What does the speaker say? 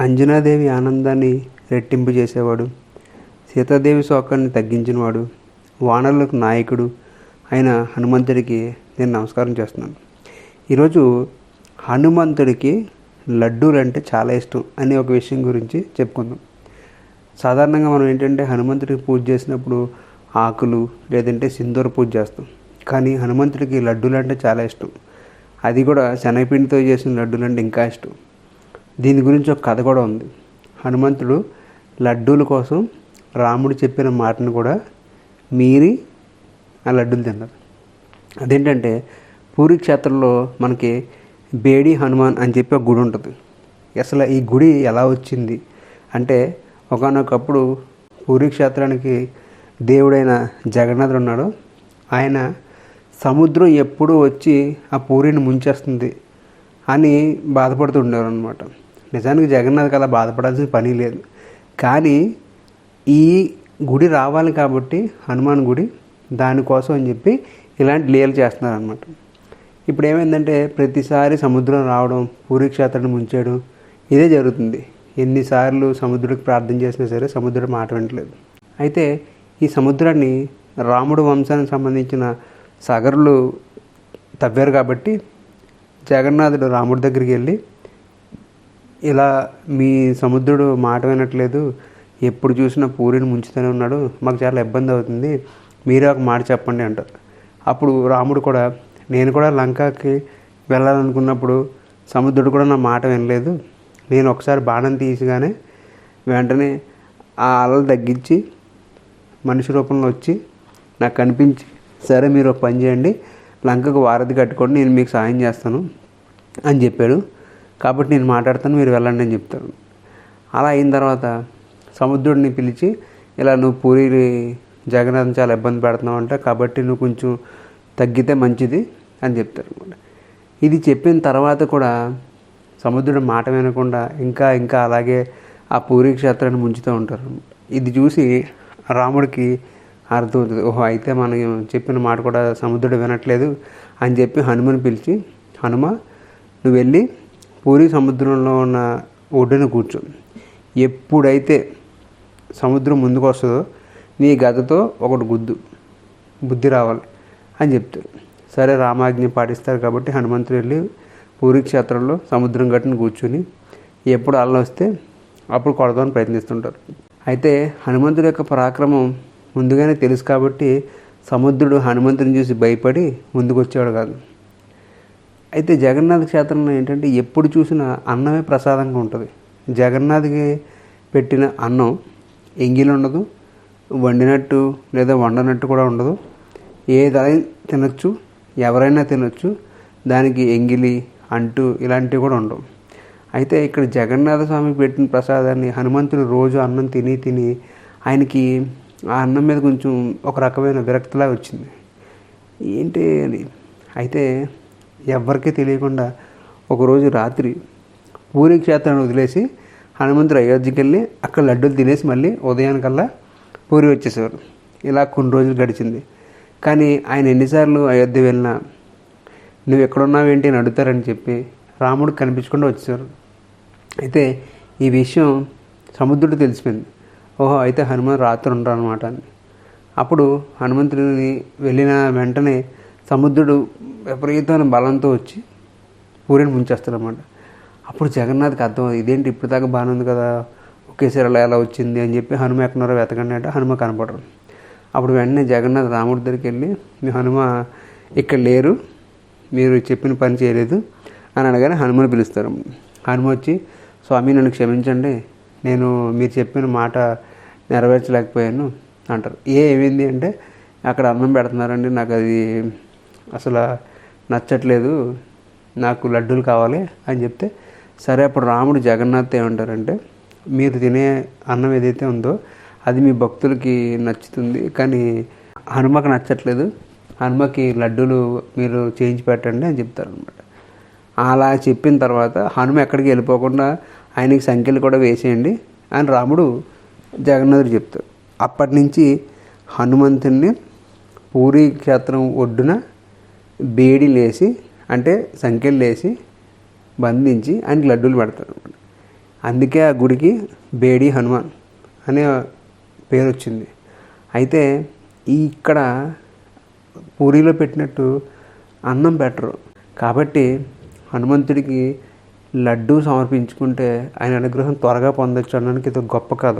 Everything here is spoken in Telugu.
అంజనాదేవి ఆనందాన్ని రెట్టింపు చేసేవాడు. సీతాదేవి శోకాన్ని తగ్గించినవాడు. వానరులకు నాయకుడు అయిన హనుమంతుడికి నేను నమస్కారం చేస్తున్నాను. ఈరోజు హనుమంతుడికి లడ్డూలు అంటే చాలా ఇష్టం అనే ఒక విషయం గురించి చెప్పుకుందాం. సాధారణంగా మనం ఏంటంటే హనుమంతుడికి పూజ చేసినప్పుడు ఆకులు లేదంటే సింధూర పూజ చేస్తాం. కానీ హనుమంతుడికి లడ్డూలు అంటే చాలా ఇష్టం. అది కూడా శనగపిండితో చేసిన లడ్డూలు అంటే ఇంకా ఇష్టం. దీని గురించి ఒక కథ కూడా ఉంది. హనుమంతుడు లడ్డూల కోసం రాముడు చెప్పిన మాటను కూడా మీరి ఆ లడ్డూలు తిన్నారు. అదేంటంటే పూరి క్షేత్రంలో మనకి బేడి హనుమాన్ అని చెప్పి ఒక గుడి ఉంటుంది. అసలు ఈ గుడి ఎలా వచ్చింది? అంటే ఒకనొకప్పుడు పూరి క్షేత్రానికి దేవుడైన జగన్నాథుడు ఉన్నాడు. ఆయన సముద్రం ఎప్పుడూ వచ్చి ఆ పూరిని ముంచేస్తుంది అని బాధపడుతుండేవారు అనమాట నిజానికి జగన్నాథ్కి అలా బాధపడాల్సిన పని లేదు. కానీ ఈ గుడి రావాలి కాబట్టి హనుమాన్ గుడి దానికోసం అని చెప్పి ఇలాంటి లీలలు చేస్తున్నారు అనమాట ఇప్పుడు ఏమైందంటే ప్రతిసారి సముద్రం రావడం పూరి క్షేత్రాన్ని ముంచేయడం ఇదే జరుగుతుంది. ఎన్నిసార్లు సముద్రుడికి ప్రార్థన చేసినా సరే సముద్రం మాట వినట్లేదు. అయితే ఈ సముద్రాన్ని రాముడు వంశానికి సంబంధించిన సగరులు తవ్వారు కాబట్టి జగన్నాథుడు రాముడి దగ్గరికి వెళ్ళి ఇలా మీ సముద్రుడు మాట వినట్లేదు. ఎప్పుడు చూసినా పూరిని ముంచుతూనే ఉన్నాడు. మాకు చాలా ఇబ్బంది అవుతుంది. మీరే ఒక మాట చెప్పండి అంటారు అప్పుడు రాముడు కూడా నేను కూడా లంకకి వెళ్ళాలనుకున్నప్పుడు సముద్రుడు కూడా నా మాట వినలేదు. నేను ఒకసారి బాణం తీసిగానే వెంటనే ఆ అలలు తగ్గించి మనిషి రూపంలో వచ్చి నాకు కనిపించి సరే మీరు ఒక పని చేయండి లంకకు వారధి కట్టుకోండి నేను మీకు సాయం చేస్తాను అని చెప్పాడు. కాబట్టి నేను మాట్లాడతాను మీరు వెళ్ళండి అని చెప్తారు. అలా అయిన తర్వాత సముద్రుడిని పిలిచి ఇలా నువ్వు పూరి జగన్నాథం చాలా ఇబ్బంది పెడుతున్నావు అంట కాబట్టి నువ్వు కొంచెం తగ్గితే మంచిది అని చెప్తారు అనమాట ఇది చెప్పిన తర్వాత కూడా సముద్రుడు మాట వినకుండా ఇంకా ఇంకా అలాగే ఆ పూరి క్షేత్రాన్ని ముంచుతూ ఉంటారు ఇది చూసి రాముడికి అర్థమవుతుంది ఓహో అయితే మనం చెప్పిన మాట కూడా సముద్రుడు వినట్లేదు అని చెప్పి హనుమని పిలిచి హనుమ నువ్వు వెళ్ళి పూరి సముద్రంలో ఉన్న ఒడ్డున కూర్చో. ఎప్పుడైతే సముద్రం ముందుకు వస్తుందో నీ గతతో ఒకటి గుద్దు. బుద్ధి రావాలి అని చెప్తారు సరే రామాజ్ఞ పాటిస్తారు కాబట్టి హనుమంతుడు వెళ్ళి పూరి క్షేత్రంలో సముద్రం గట్టున కూర్చుని ఎప్పుడు అల్లం వస్తే అప్పుడు కొడదామని ప్రయత్నిస్తుంటారు. అయితే హనుమంతుడి యొక్క పరాక్రమం ముందుగానే తెలుసు కాబట్టి సముద్రుడు హనుమంతుని చూసి భయపడి ముందుకు వచ్చేవాడు కాదు. అయితే జగన్నాథ క్షేత్రంలో ఏంటంటే ఎప్పుడు చూసినా అన్నమే ప్రసాదంగా ఉంటుంది. జగన్నాథ్కి పెట్టిన అన్నం ఎంగిలి ఉండదు వండినట్టు లేదా వండనట్టు కూడా ఉండదు. ఏదైనా తినొచ్చు ఎవరైనా తినొచ్చు దానికి ఎంగిలి అంటు ఇలాంటివి కూడా ఉండవు. అయితే ఇక్కడ జగన్నాథ స్వామికి పెట్టిన ప్రసాదాన్ని హనుమంతుడు రోజు అన్నం తిని తిని ఆయనకి ఆ అన్నం మీద కొంచెం ఒక రకమైన విరక్తిలా వచ్చింది. ఏంటి అని అయితే ఎవరికీ తెలియకుండా ఒకరోజు రాత్రి పూరి క్షేత్రాన్ని వదిలేసి హనుమంతుడు అయోధ్యకి వెళ్ళి అక్కడ లడ్డూలు తినేసి మళ్ళీ ఉదయానికల్లా పూరి వచ్చేసేవారు. ఇలా కొన్ని రోజులు గడిచింది. కానీ ఆయన ఎన్నిసార్లు అయోధ్య వెళ్ళినా నువ్వు ఎక్కడున్నావేంటి అని అడుగుతారని చెప్పి రాముడు కనిపించకుండా వచ్చేవారు అయితే ఈ విషయం సముద్రుడు తెలిసిపోయింది. ఓహో అయితే హనుమాన్ రాత్రి ఉండరు అనమాట అని. అప్పుడు హనుమంతుడిని వెళ్ళిన వెంటనే సముద్రుడు విపరీతమైన బలంతో వచ్చి పూరిని ముంచేస్తాడనమాట అప్పుడు జగన్నాథ్కి అర్థం ఇదేంటి ఇప్పుడు దాకా బాగానే ఉంది కదా ఒకేసారి అలా ఎలా వచ్చింది? అని చెప్పి హనుమ ఎక్కడున్నారో వెతకండి అంటే హనుమ కనపడరు. అప్పుడు వెంటనే జగన్నాథ్ రాముడి దగ్గరికి వెళ్ళి మీ హనుమ ఇక్కడ లేరు మీరు చెప్పిన పని చేయలేదు అని అనగానే హనుమను పిలుస్తారు. హనుమ వచ్చి స్వామి నన్ను క్షమించండి నేను మీరు చెప్పిన మాట నెరవేర్చలేకపోయాను అంటారు. ఏ ఏమైంది? అంటే అక్కడ అన్నం పెడుతున్నారండి నాకు అది అసలు నచ్చట్లేదు నాకు లడ్డూలు కావాలి అని చెప్తే సరే అప్పుడు రాముడు జగన్నాథ్ ఏమంటారంటే మీరు తినే అన్నం ఏదైతే ఉందో అది మీ భక్తులకి నచ్చుతుంది కానీ హనుమకు నచ్చట్లేదు హనుమకి లడ్డూలు మీరు చేయించి పెట్టండి అని చెప్తారు అనమాట అలా చెప్పిన తర్వాత హనుమ ఎక్కడికి వెళ్ళిపోకుండా ఆయనకి సంఖ్యలు కూడా వేసేయండి అని రాముడు జగన్నాథుడు చెప్తారు అప్పటి నుంచి హనుమంతుడిని పూరి క్షేత్రం ఒడ్డున బేడి లేసి అంటే సంఖ్యలు లేసి బంధించి ఆయనకి లడ్డూలు పెడతారు అనమాట. అందుకే ఆ గుడికి బేడి హనుమాన్ అనే పేరు వచ్చింది. అయితే ఈ ఇక్కడ పూరీలో పెట్టినట్టు అన్నం పెట్టరు. కాబట్టి హనుమంతుడికి లడ్డూ సమర్పించుకుంటే ఆయన అనుగ్రహం త్వరగా పొందొచ్చు అనడానికి ఇది గొప్ప కథ.